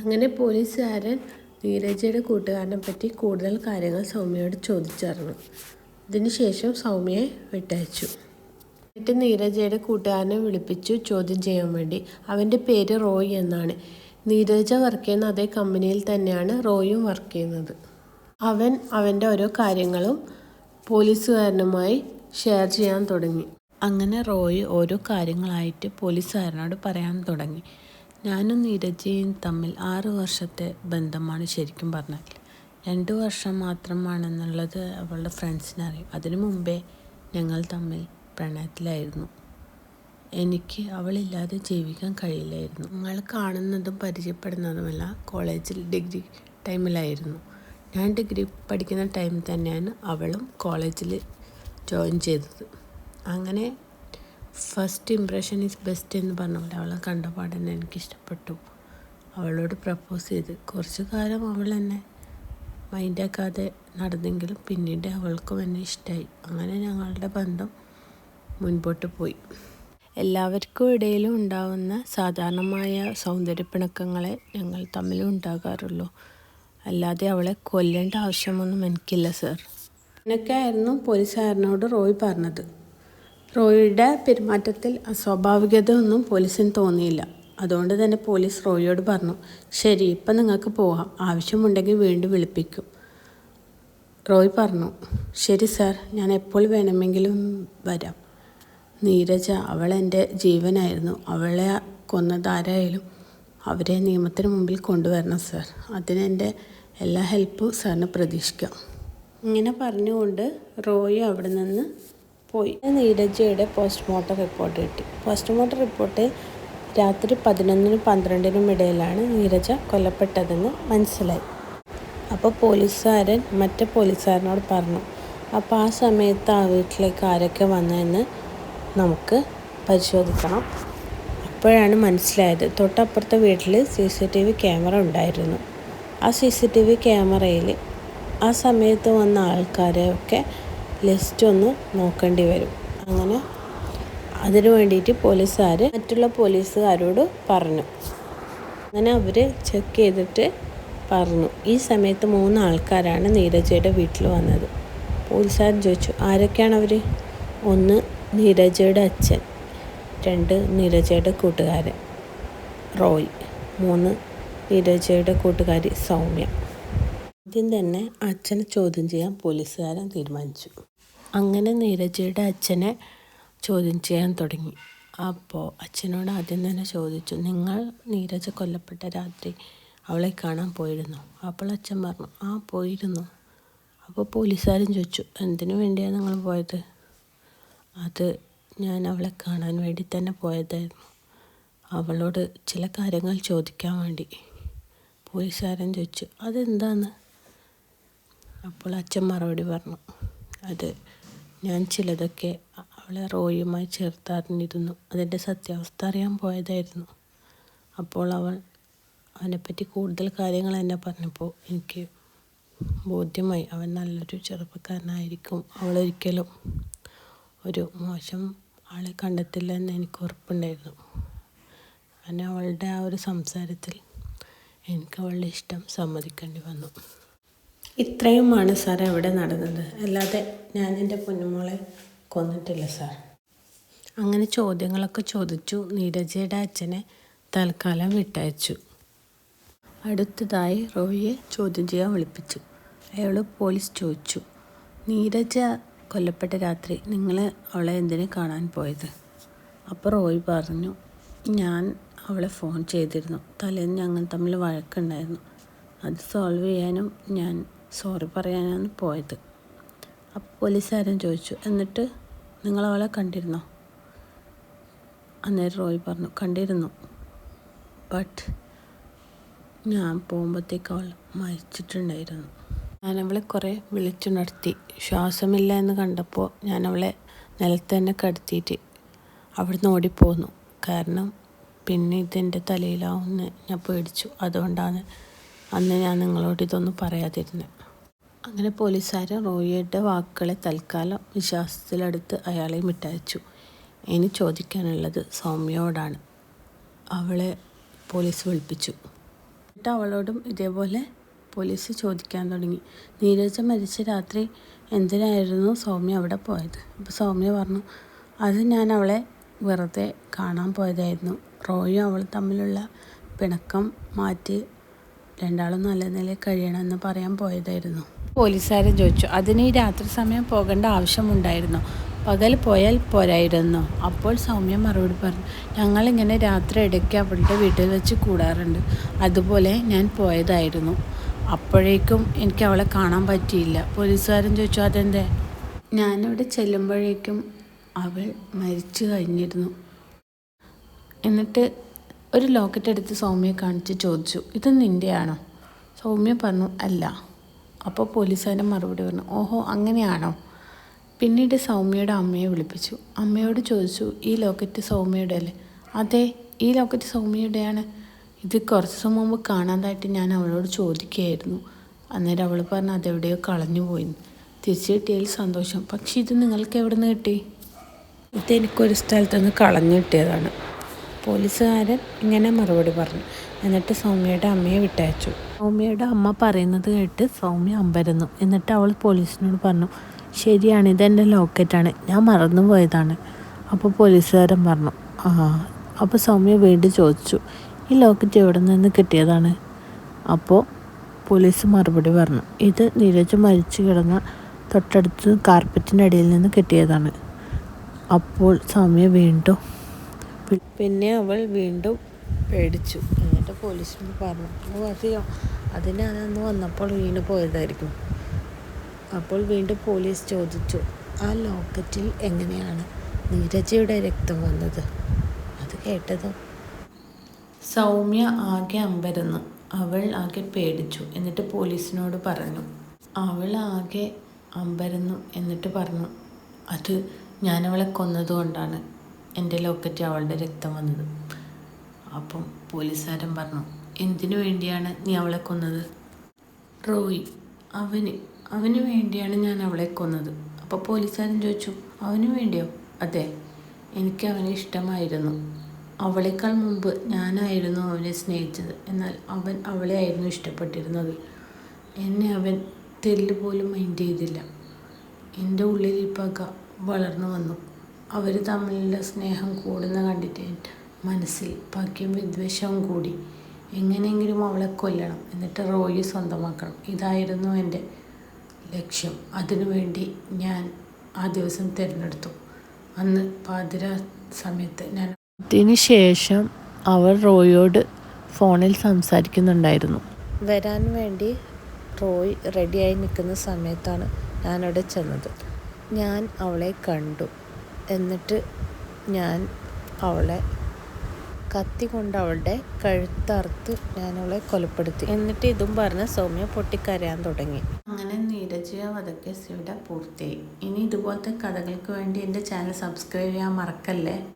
അങ്ങനെ പോലീസുകാരൻ നീരജയുടെ കൂട്ടുകാരനെ പറ്റി കൂടുതൽ കാര്യങ്ങൾ സൗമ്യയോട് ചോദിച്ചറിഞ്ഞു. ഇതിനുശേഷം സൗമ്യയെ വിട്ടയച്ചു. എന്നിട്ട് നീരജയുടെ കൂട്ടുകാരനെ വിളിപ്പിച്ചു ചോദ്യം ചെയ്യാൻ വേണ്ടി. അവന്റെ പേര് റോയ് എന്നാണ്. നീരജ വർക്ക് ചെയ്യുന്ന അതേ കമ്പനിയിൽ തന്നെയാണ് റോയും വർക്ക് ചെയ്യുന്നത്. അവൻ അവന്റെ ഓരോ കാര്യങ്ങളും പോലീസുകാരനുമായി ഷെയർ ചെയ്യാൻ തുടങ്ങി. അങ്ങനെ റോയ് ഓരോ കാര്യങ്ങളായിട്ട് പോലീസുകാരനോട് പറയാൻ തുടങ്ങി. ഞാനും നീരജയും തമ്മിൽ ആറ് വർഷത്തെ ബന്ധമാണ് ശരിക്കും പറഞ്ഞാൽ രണ്ട് വർഷം മാത്രമാണെന്നുള്ളത് അവളുടെ ഫ്രണ്ട്സിനറിയും. അതിനു മുമ്പേ ഞങ്ങൾ തമ്മിൽ പ്രണയത്തിലായിരുന്നു. എനിക്ക് അവളില്ലാതെ ജീവിക്കാൻ കഴിയില്ലായിരുന്നു. ഞങ്ങൾ കാണുന്നതും പരിചയപ്പെടുന്നതുമല്ല കോളേജിൽ ഡിഗ്രി ടൈമിലായിരുന്നു. ഞാൻ ഡിഗ്രി പഠിക്കുന്ന ടൈമിൽ തന്നെയാണ് അവളും കോളേജിൽ ജോയിൻ ചെയ്തത്. അങ്ങനെ ഫസ്റ്റ് ഇമ്പ്രഷൻ ഈസ് ബെസ്റ്റ് എന്ന് പറഞ്ഞ പോലെ അവളെ കണ്ടപാട് തന്നെ എനിക്ക് ഇഷ്ടപ്പെട്ടു അവളോട് പ്രപ്പോസ് ചെയ്ത്. കുറച്ച് കാലം അവൾ എന്നെ മൈൻഡാക്കാതെ നടന്നെങ്കിലും പിന്നീട് അവൾക്കും എന്നെ ഇഷ്ടമായി അങ്ങനെ ഞങ്ങളുടെ ബന്ധം മുൻപോട്ട് പോയി. എല്ലാവർക്കും ഇടയിലും ഉണ്ടാവുന്ന സാധാരണമായ സൗന്ദര്യപ്പിണക്കങ്ങളെ ഞങ്ങൾ തമ്മിലും ഉണ്ടാകാറുള്ളൂ. അല്ലാതെ അവളെ കൊല്ലേണ്ട ആവശ്യമൊന്നും എനിക്കില്ല സർ എന്നൊക്കെയായിരുന്നു പോലീസുകാരനോട് റോയ് പറഞ്ഞത്. റോയിയുടെ പെരുമാറ്റത്തിൽ അസ്വാഭാവികത ഒന്നും പോലീസിന് തോന്നിയില്ല. അതുകൊണ്ട് തന്നെ പോലീസ് റോയിയോട് പറഞ്ഞു ശരി ഇപ്പം നിങ്ങൾക്ക് പോകാം ആവശ്യമുണ്ടെങ്കിൽ വീണ്ടും വിളിപ്പിക്കും. റോയ് പറഞ്ഞു ശരി സാർ ഞാൻ എപ്പോൾ വേണമെങ്കിലും വരാം. നീരജ അവൾ എന്റെ ജീവനായിരുന്നു. അവളെ കൊന്നതാരായാലും അവരെ നിയമത്തിന് മുമ്പിൽ കൊണ്ടുവരണം സാർ. അതിനെന്റെ എല്ലാ ഹെൽപ്പും സാറിന് പ്രതീക്ഷിക്കാം. ഇങ്ങനെ പറഞ്ഞുകൊണ്ട് റോയ് അവിടെ നിന്ന് പോയി. നീരജയുടെ പോസ്റ്റ്മോർട്ടം റിപ്പോർട്ട് കിട്ടി. പോസ്റ്റ്മോർട്ടം റിപ്പോർട്ട് രാത്രി പതിനൊന്നിനും പന്ത്രണ്ടിനും ഇടയിലാണ് നീരജ കൊല്ലപ്പെട്ടതെന്ന് മനസ്സിലായി. അപ്പോൾ പോലീസുകാരൻ മറ്റേ പോലീസുകാരനോട് പറഞ്ഞു അപ്പോൾ ആ സമയത്ത് ആ വീട്ടിലേക്ക് ആരൊക്കെ വന്നതെന്ന് നമുക്ക് പരിശോധിക്കണം. അപ്പോഴാണ് മനസ്സിലായത് തൊട്ടപ്പുറത്തെ വീട്ടിൽ C C T V camera ഉണ്ടായിരുന്നു. ആ സി സി ടി വി ക്യാമറയിൽ ആ സമയത്ത് വന്ന ആൾക്കാരെയൊക്കെ ലിസ്റ്റ് ഒന്ന് നോക്കേണ്ടി വരും. അങ്ങനെ അതിനു വേണ്ടിയിട്ട് പോലീസുകാർ മറ്റുള്ള പോലീസുകാരോട് പറഞ്ഞു. അങ്ങനെ അവർ ചെക്ക് ചെയ്തിട്ട് പറഞ്ഞു. ഈ സമയത്ത് മൂന്ന് ആൾക്കാരാണ് നീരജയുടെ വീട്ടിൽ വന്നത്. പോലീസുകാർ ചോദിച്ചു ആരൊക്കെയാണ് അവർ ഒന്ന് നീരജയുടെ അച്ഛൻ രണ്ട് നീരജയുടെ കൂട്ടുകാരൻ റോയ് മൂന്ന് നീരജയുടെ കൂട്ടുകാരി സൗമ്യ. ആദ്യം തന്നെ അച്ഛനെ ചോദ്യം ചെയ്യാൻ പോലീസുകാരൻ തീരുമാനിച്ചു. അങ്ങനെ നീരജയുടെ അച്ഛനെ ചോദ്യം ചെയ്യാൻ തുടങ്ങി. അപ്പോൾ അച്ഛനോട് ആദ്യം തന്നെ ചോദിച്ചു നിങ്ങൾ നീരജ കൊല്ലപ്പെട്ട രാത്രി അവളെ കാണാൻ പോയിരുന്നു? അപ്പോൾ അച്ഛൻ പറഞ്ഞു ആ പോയിരുന്നു. അപ്പോൾ പോലീസുകാരും ചോദിച്ചു എന്തിനു വേണ്ടിയാണ് നിങ്ങൾ പോയത്? അത് ഞാൻ അവളെ കാണാൻ വേണ്ടി തന്നെ പോയതായിരുന്നു. അവളോട് ചില കാര്യങ്ങൾ ചോദിക്കാൻ വേണ്ടി. പോലീസുകാരൻ ചോദിച്ചു അതെന്താണ്? അപ്പോൾ അച്ഛൻ മറുപടി പറഞ്ഞു അത് ഞാൻ ചിലതൊക്കെ അവളെ റോയുമായി ചേർത്തറിഞ്ഞിരുന്നു. അതിന്റെ സത്യാവസ്ഥ അറിയാൻ പോയതായിരുന്നു. അപ്പോൾ അവൾ അവനെപ്പറ്റി കൂടുതൽ കാര്യങ്ങൾ എന്നെ പറഞ്ഞപ്പോൾ എനിക്ക് ബോധ്യമായി അവൻ നല്ലൊരു ചെറുപ്പക്കാരനായിരിക്കും. അവളൊരിക്കലും ഒരു മോശം ആളെ കണ്ടെത്തില്ല എന്ന് എനിക്ക് ഉറപ്പുണ്ടായിരുന്നു. അങ്ങനെ അവളുടെ ആ ഒരു സംസാരത്തിൽ എനിക്ക് അവളുടെ ഇഷ്ടം സമ്മതിക്കേണ്ടി വന്നു. ഇത്രയുമാണ് സാർ അവിടെ നടന്നത്. അല്ലാതെ ഞാൻ എന്റെ പൊന്നുമോളെ കൊന്നിട്ടില്ല സാർ. അങ്ങനെ ചോദ്യങ്ങളൊക്കെ ചോദിച്ചു. നീരജയുടെ അച്ഛനെ തൽക്കാലം വിട്ടയച്ചു. അടുത്തതായി റോയിയെ ചോദ്യം ചെയ്യാൻ വിളിപ്പിച്ചു. അയാൾ പോലീസ് ചോദിച്ചു നീരജ കൊല്ലപ്പെട്ട രാത്രി നിങ്ങൾ അവളെ എന്തിനു കാണാൻ പോയത്? അപ്പോൾ റോയ് പറഞ്ഞു ഞാൻ അവളെ ഫോൺ ചെയ്തിരുന്നു. തലേന്ന് ഞങ്ങൾ തമ്മിൽ വഴക്കുണ്ടായിരുന്നു. അത് സോൾവ് ചെയ്യാനും ഞാൻ സോറി പറയാനാണ് പോയത്. അപ്പോൾ പോലീസുകാരൻ ചോദിച്ചു എന്നിട്ട് നിങ്ങൾ അവളെ കണ്ടിരുന്നോ? അന്നേരം റോയ് പറഞ്ഞു കണ്ടിരുന്നു. ബട്ട് ഞാൻ പോകുമ്പോഴത്തേക്ക് അവൾ മരിച്ചിട്ടുണ്ടായിരുന്നു. ഞാൻ അവളെ കുറേ വിളിച്ചുണർത്തി ശ്വാസമില്ല എന്ന് കണ്ടപ്പോൾ ഞാൻ അവളെ നിലത്ത് തന്നെ കടത്തിയിട്ട് അവിടുന്ന് ഓടിപ്പോന്നു. കാരണം പിന്നെ ഇതെന്റെ തലയിലാവുമെന്ന് ഞാൻ പേടിച്ചു. അതുകൊണ്ടാണ് അന്ന് ഞാൻ നിങ്ങളോട് ഇതൊന്നും പറയാതിരുന്നത്. അങ്ങനെ പോലീസുകാരൻ റോയിയുടെ വാക്കുകളെ തൽക്കാലം വിശ്വാസത്തിലെടുത്ത് അയാളെ മിട്ടയച്ചു. ഇനി ചോദിക്കാനുള്ളത് സൗമ്യയോടാണ്. അവളെ പോലീസ് വിളിപ്പിച്ചു. എന്നിട്ട് അവളോടും ഇതേപോലെ പോലീസ് ചോദിക്കാൻ തുടങ്ങി. നീരജ മരിച്ച രാത്രി എന്തിനായിരുന്നു സൗമ്യ അവിടെ പോയത്? അപ്പോൾ സൗമ്യ പറഞ്ഞു അത് ഞാൻ അവളെ വെറുതെ കാണാൻ പോയതായിരുന്നു. റോയും അവൾ തമ്മിലുള്ള പിണക്കം മാറ്റി രണ്ടാളും നല്ല നിലയിൽ കഴിയണമെന്ന് പറയാൻ പോയതായിരുന്നു. പോലീസുകാരൻ ചോദിച്ചു അതിന് ഈ രാത്രി സമയം പോകേണ്ട ആവശ്യമുണ്ടായിരുന്നു. പകൽ പോയാൽ പോരായിരുന്നു. അപ്പോൾ സൗമ്യ മറുപടി പറഞ്ഞു ഞങ്ങളിങ്ങനെ രാത്രി ഇടയ്ക്ക് അവളുടെ വീട്ടിൽ വെച്ച് കൂടാറുണ്ട്. അതുപോലെ ഞാൻ പോയതായിരുന്നു. അപ്പോഴേക്കും എനിക്ക് അവളെ കാണാൻ പറ്റിയില്ല. പോലീസുകാരൻ ചോദിച്ചു അതെന്തേ? ഞാനിവിടെ ചെല്ലുമ്പോഴേക്കും അവൾ മരിച്ചു കഴിഞ്ഞിരുന്നു. എന്നിട്ട് ഒരു ലോക്കറ്റ് എടുത്ത് സൗമ്യയെ കാണിച്ച് ചോദിച്ചു ഇത് നിന്റെയാണോ സൗമ്യ പറഞ്ഞു അല്ല. അപ്പോൾ പോലീസുകാരൻ മറുപടി പറഞ്ഞു ഓഹോ അങ്ങനെയാണോ? പിന്നീട് സൗമ്യയുടെ അമ്മയെ വിളിപ്പിച്ചു. അമ്മയോട് ചോദിച്ചു ഈ ലോക്കറ്റ് സൗമ്യയുടെ അല്ലേ? അതെ ഈ ലോക്കറ്റ് സൗമ്യയുടെയാണ്. ഇത് കുറച്ച് ദിവസം മുമ്പ് കാണാതായിട്ട് ഞാൻ അവളോട് ചോദിക്കുകയായിരുന്നു. അന്നേരം അവൾ പറഞ്ഞു അതെവിടെയോ കളഞ്ഞു പോയി. തിരിച്ചു കിട്ടിയതിൽ സന്തോഷം. പക്ഷേ ഇത് നിങ്ങൾക്ക് എവിടെ നിന്ന് കിട്ടി ഇതെനിക്കൊരു സ്ഥലത്തുനിന്ന് കളഞ്ഞു കിട്ടിയതാണ്. പോലീസുകാരൻ ഇങ്ങനെ മറുപടി പറഞ്ഞു. എന്നിട്ട് സൗമ്യയുടെ അമ്മയെ വിട്ടയച്ചു. സൗമ്യയുടെ അമ്മ പറയുന്നത് കേട്ട് സൗമ്യ അമ്പരന്നു. എന്നിട്ട് അവൾ പോലീസിനോട് പറഞ്ഞു ശരിയാണ് ഇതെന്റെ ലോക്കറ്റാണ്. ഞാൻ മറന്നു പോയതാണ്. അപ്പോൾ പോലീസുകാരൻ പറഞ്ഞു ആ അപ്പോൾ സൗമ്യ വീണ്ടും ചോദിച്ചു ഈ ലോക്കറ്റ് എവിടെ നിന്ന് കിട്ടിയതാണ്? അപ്പോൾ പോലീസ് മറുപടി പറഞ്ഞു ഇത് നീരജ് മരിച്ചു കിടന്ന തൊട്ടടുത്ത് കാർപ്പറ്റിന്റെ അടിയിൽ നിന്ന് കിട്ടിയതാണ്. അപ്പോൾ സൗമ്യ വീണ്ടും പിന്നെ അവൾ വീണ്ടും പേടിച്ചു. എന്നിട്ട് പോലീസിനോട് പറഞ്ഞു ഓ അറിയോ അതിന് വന്നപ്പോൾ വീണ് പോയതായിരിക്കും. അപ്പോൾ വീണ്ടും പോലീസ് ചോദിച്ചു ആ ലോക്കറ്റിൽ എങ്ങനെയാണ് നീരജയുടെ രക്തം വന്നത്? അത് കേട്ടത് സൗമ്യ ആകെ അമ്പരന്ന്. അവൾ ആകെ പേടിച്ചു. എന്നിട്ട് പോലീസിനോട് പറഞ്ഞു അവൾ ആകെ അമ്പരന്നു എന്നിട്ട് പറഞ്ഞു അത് ഞാനവളെ കൊന്നതുകൊണ്ടാണ്. എന്റെ ലോക്കറ്റ് അവളുടെ രക്തം വന്നത്. അപ്പം പോലീസുകാരൻ പറഞ്ഞു എന്തിനു വേണ്ടിയാണ് നീ അവളെ കൊന്നത്? റോയി അവന് അവന് വേണ്ടിയാണ് ഞാൻ അവളെ കൊന്നത്. അപ്പോൾ പോലീസുകാരൻ ചോദിച്ചു അവന് വേണ്ടിയോ? അതെ എനിക്ക് അവനെ ഇഷ്ടമായിരുന്നു. അവളേക്കാൾ മുമ്പ് ഞാനായിരുന്നു അവനെ സ്നേഹിച്ചത്. എന്നാൽ അവൻ അവളെ ആയിരുന്നു ഇഷ്ടപ്പെട്ടിരുന്നത്. എന്നെ അവൻ തെല്ല് പോലും മൈൻഡ് ചെയ്തില്ല. എന്റെ ഉള്ളിൽ ഈ പക വളർന്നു വന്നു. അവർ തമ്മിലുള്ള സ്നേഹം കൂടുന്ന കണ്ടിട്ട് മനസ്സിൽ പകയും വിദ്വേഷവും കൂടി. എങ്ങനെയെങ്കിലും അവളെ കൊല്ലണം എന്നിട്ട് റോയി സ്വന്തമാക്കണം. ഇതായിരുന്നു എന്റെ ലക്ഷ്യം. അതിനുവേണ്ടി ഞാൻ ആ ദിവസം തിരഞ്ഞെടുത്തു. അന്ന് പാതിര സമയത്ത് ഞാൻ അതിന് ശേഷം അവർ റോയിയോട് ഫോണിൽ സംസാരിക്കുന്നുണ്ടായിരുന്നു. വരാൻ വേണ്ടി റോയ് റെഡിയായി നിൽക്കുന്ന സമയത്താണ് ഞാനവിടെ ചെന്നത്. ഞാൻ അവളെ കണ്ടു. എന്നിട്ട് ഞാൻ അവളെ കത്തി കൊണ്ട് അവളുടെ കഴുത്തറുത്ത് ഞാൻ അവളെ കൊലപ്പെടുത്തി. എന്നിട്ട് ഇതും പറഞ്ഞ് സൗമ്യ പൊട്ടിക്കരയാൻ തുടങ്ങി. അങ്ങനെ നീരജയ വധക്കേസ് ഇവിടെ പൂർത്തിയായി. ഇനി ഇതുപോലത്തെ കഥകൾക്ക് വേണ്ടി എന്റെ ചാനൽ സബ്സ്ക്രൈബ് ചെയ്യാൻ മറക്കല്ലേ?